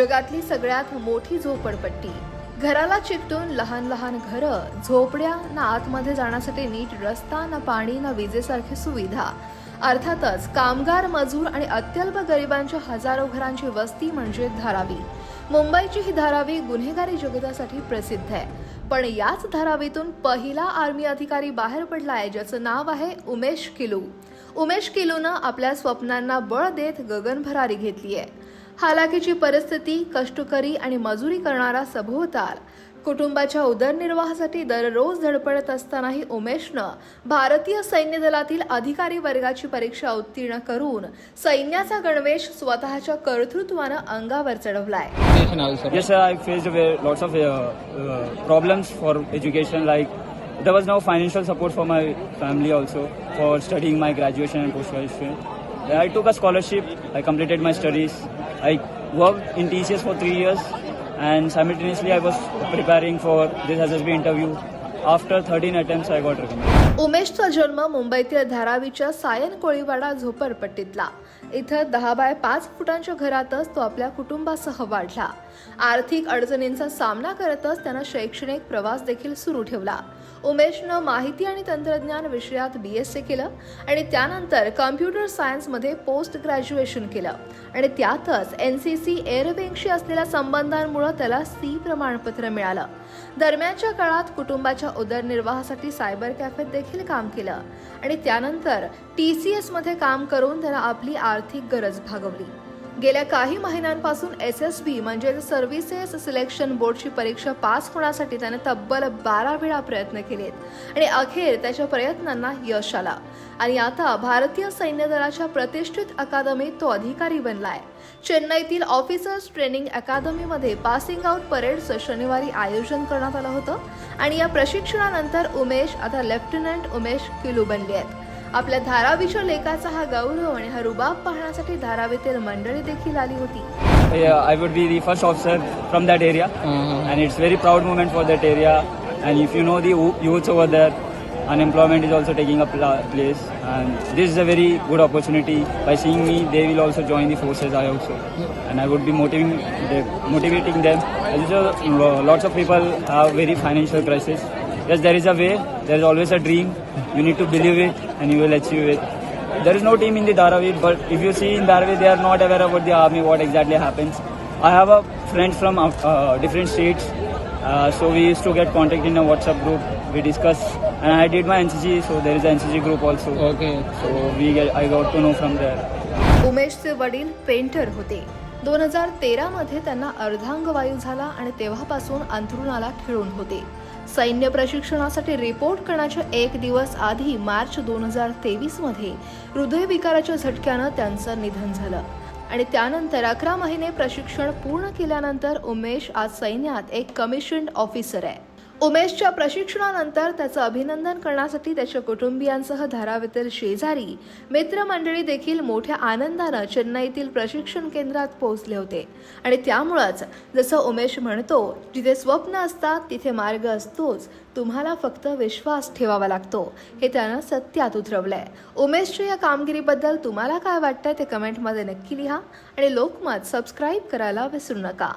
जगातली सगळ्यात मोठी झोपडपट्टी. घराला चिकटून लहान लहान घरं झोपड्या ना आतमध्ये जाण्यासाठी नीट रस्ता ना पाणी ना विजेसारखी सुविधा. अर्थातच कामगार मजूर आणि अत्यल्प गरिबांच्या हजारो घरांची वस्ती म्हणजे धारावी. मुंबईची ही धारावी गुन्हेगारी जगतासाठी प्रसिद्ध आहे. पण याच धारावीतून पहिला आर्मी अधिकारी बाहेर पडला आहे ज्याचं नाव आहे उमेश किलू. उमेश किलूनं आपल्या स्वप्नांना बळ देत गगनभरारी घेतली आहे हालाकीची परिस्थिती कष्टकरी आणि मजुरी करणारा सभोवताल कुटुंबाच्या उदरनिर्वाहासाठी दररोज धडपडत असतानाही उमेशनं भारतीय सैन्य दलातील अधिकारी वर्गाची परीक्षा उत्तीर्ण करून सैन्याचा गणवेश स्वतःच्या कर्तृत्वानं अंगावर चढवलाय There was no financial support for my family also for studying my graduation and post graduation. I took a scholarship. I completed my studies. I worked in TCS for three years, and simultaneously I was preparing for this SSB interview. After 13 attempts, I got recommended. उमेशचा जन्म मुंबईतील धारावीच्या सायन कोळीवाडा झोपडपट्टीतला इथं दहा bye पाच फुटांच्या घरातच तो आपल्या कुटुंबासह वाढला आर्थिक अडचणींचा सामना करतच त्यानं शैक्षणिक प्रवास देखील सुरू ठेवला. उमेशनं माहिती आणि तंत्रज्ञान विषयात बी एस सी केलं आणि त्यानंतर कम्प्युटर सायन्समध्ये पोस्ट ग्रॅज्युएशन केलं. आणि त्यातच एन सी सी एअरविंगशी असलेल्या संबंधांमुळे त्याला सी प्रमाणपत्र मिळालं. दरम्यानच्या काळात कुटुंबाच्या उदरनिर्वाहासाठी सायबर कॅफेत देखील काम केलं. आणि त्यानंतर टी सी एसमध्ये काम करून त्यानं आपली आर्थिक गरज भागवली. गेल्या काही महिन्यांपासून एस एस बी म्हणजे सर्व्हिसेस सिलेक्शन बोर्डची परीक्षा पास होण्यासाठी त्याने तब्बल बारा वेळा प्रयत्न केलेत आणि अखेर त्याच्या प्रयत्नांना यश आला. आणि आता भारतीय सैन्य दलाच्या प्रतिष्ठित अकादमीत तो अधिकारी बनलाय. चेन्नईतील ऑफिसर्स ट्रेनिंग अकादमीमध्ये पासिंग आउट परेडचं शनिवारी आयोजन करण्यात आलं होतं. आणि या प्रशिक्षणानंतर उमेश आता लेफ्टनंट उमेश किलू बनले आहेत. आपल्या धारावीच्या लेखाचा हा गौरव आणि हा रुबाब पाहण्यासाठी धारावीतील मंडळी देखील आली होती. I would be the first officer from that area and it's very proud moment for that area and if you know the youth over there unemployment is also taking up place and this is a very good opportunity by seeing me they will also join the forces I also and I would be motiving motivating them lots of people have very financial crisis yes there is a way There is always a dream. You need to believe it, and you will achieve it. There is no team in the Dharavi, but if you see in Dharavi, they are not aware about the army, what exactly happens. I have a friends from uh, uh, different states, uh, so we used to get contact in a WhatsApp group. We discuss, and I did my NCG, so there is an NCG group also. Okay. So we get, I got to know from there. उमेशचे वडील painter होते दोन हजार तेरामध्ये त्यांना अर्धांगवायू झाला आणि तेव्हापासून अंथरुणाला खिळून होते. सैन्य प्रशिक्षणासाठी रिपोर्ट करण्याच्या एक दिवस आधी मार्च दोन हजार तेवीसमध्ये हृदयविकाराच्या झटक्यानं त्यांचं निधन झालं. आणि त्यानंतर अकरा महिने प्रशिक्षण पूर्ण केल्यानंतर उमेश आज सैन्यात एक कमिशन्ड ऑफिसर आहे. उमेशच्या प्रशिक्षणानंतर त्याचं अभिनंदन करण्यासाठी त्याच्या कुटुंबियांसह धारावीतील शेजारी मित्रमंडळी देखील मोठ्या आनंदानं चेन्नईतील प्रशिक्षण केंद्रात पोहोचले होते. आणि त्यामुळंच जसं उमेश म्हणतो जिथे स्वप्न असतात तिथे मार्ग असतोच. तुम्हाला फक्त विश्वास ठेवावा लागतो. हे त्यानं सत्यात उतरवलंय. उमेशच्या या कामगिरीबद्दल तुम्हाला काय वाटतंय ते कमेंटमध्ये नक्की लिहा. आणि लोकमत सबस्क्राईब करायला विसरू नका.